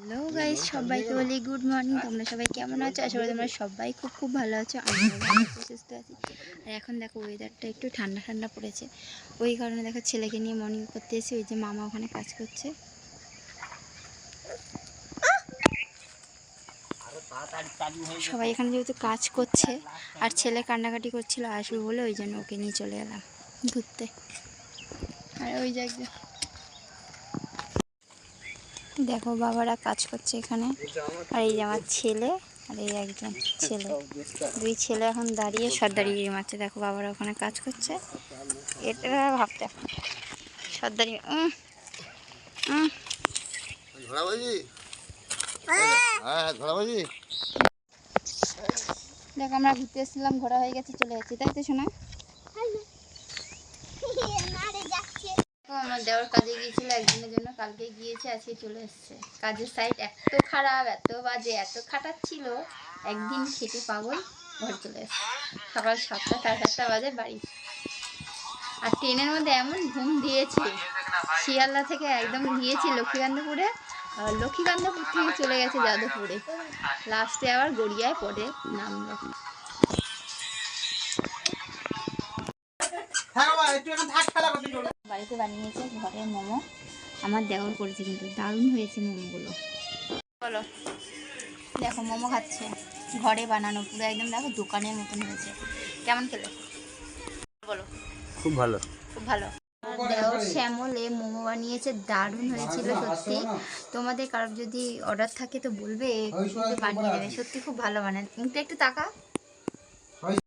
Hello guys সবাইকে বলি good morning তোমরা সবাই কেমন আছো? আশা করি তোমরা সবাই খুব খুব ভালো আছো আমি সুস্থ আছি। আর এখন দেখো ওয়েদারটা একটু ঠান্ডা ঠান্ডা পড়েছে। ওই কারণে দেখো ছেলেকে নিয়ে মর্নিং করতে এসেছি ওই যে মামা ওখানে কাজ করছে। সবাই এখানে যেহেতু কাজ করছে আর ছেলে কান্নাকাটি করছিল আসবে বলে ওই জন্য ওকে নিয়ে চলে এলাম ঘুরতে। আর ওই জায়গায় দেখো বাবারা কাজ করছে এখানে। আর এই যে আমার ছেলে আর এই একজন ছেলে। দুই ছেলে এখন দাঁড়িয়ে সর্দারি মারছে দেখো বাবারা ওখানে কাজ করছে। এটা ভাবতে সর্দারি হ্যাঁ ধরাবাজি। দেখো আমরা ঘুরতে এসেছিলাম ঘোরা হয়ে গেছে চলে যাচ্ছি তাই তো শোনা ও, আমার দেওয়ার কাজে গিয়েছিল একদিনের জন্য কালকে গিয়েছে, আজকে চলে এসছে। কাজের সাইড এত খারাপ, এত বাজে, এত খাটাচ্ছিল। একদিন খেটে পাগল ঘরে চলে এসছে। সকাল সাতটা, সাড়ে সাতটা বাজে বাড়ি। আর ট্রেনের মধ্যে এমন ঘুম দিয়েছে, শিয়ালদা থেকে একদম গিয়েছি লক্ষ্মীকান্তপুরে। আর লক্ষ্মীকান্তপুর থেকে চলে গেছে যাদবপুরে। লাস্টে আবার গড়িয়ায় পড়ে নামলো। বাড়িতে বানিয়েছে ঘরে মোমো। আমার দেওয়ার করেছে কিন্তু দারুণ হয়েছে মোমোগুলো। বলো দেখো মোমো খাচ্ছে। ঘরে বানানো পুরো একদম দেখো দোকানের মতন হয়েছে। কেমন খেলে? বলো। খুব ভালো। খুব ভালো। দেওর শ্যামলে মোমো বানিয়েছে দারুণ হয়েছিল সত্যি। তোমাদের কারোর যদি অর্ডার থাকে তো বলবে বানিয়ে দেবে। সত্যি খুব ভালো বানায়। কিন্তু একটু টাকা